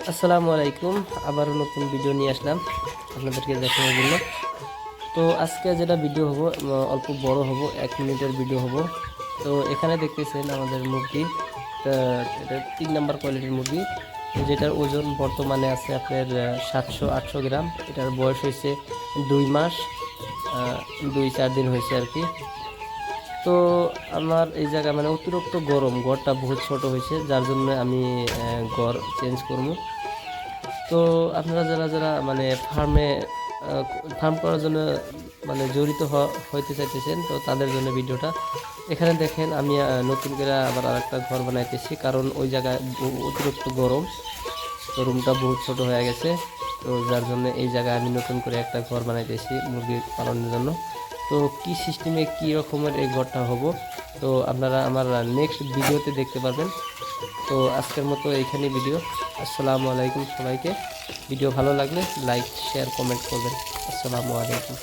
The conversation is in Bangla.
আসসালামু আলাইকুম, আবারও নতুন ভিডিও নিয়ে আসলাম আপনাদেরকে দেখানোর জন্য। তো আজকে যেটা ভিডিও হব অল্প বড় হব, এক মিনিটের ভিডিও হব। তো এখানে দেখতেছেন আমাদের মুরগি এটা তিন নাম্বার কোয়ালিটির মুরগি। যেটার ওজন বর্তমানে আছে আপনার সাতশো আটশো গ্রাম। এটার বয়স হয়েছে দুই মাস দুই চার দিন হয়েছে আর কি। তো আমার এই জায়গা মানে অতিরিক্ত গরম, ঘরটা বহুত ছোট হয়েছে, যার জন্য আমি ঘর চেঞ্জ করব। তো আপনারা যারা যারা মানে ফার্মে ফার্ম করার জন্য মানে জড়িত হইতে চাইতেছেন, তো তাদের জন্য ভিডিওটা। এখানে দেখেন আমি নতুন করে আবার আর একটা ঘর বানাইতেছি, কারণ ওই জায়গায় অতিরিক্ত গরম, তো রুমটা বহুত ছোট হয়ে গেছে, তো যার জন্য এই জায়গায় আমি নতুন করে একটা ঘর বানাইতেছি মুরগি পালনের জন্য। তো কি সিস্টেমে কি রকমের এই ঘরটা হব? তো আপনারা আমার নেক্সট ভিডিওতে দেখতে পাবেন তো আজকের মতো এইখানে ভিডিও আসসালামু আলাইকুম সবাইকে। ভিডিও ভালো লাগলে লাইক শেয়ার কমেন্ট করবেন। আসসালামু আলাইকুম।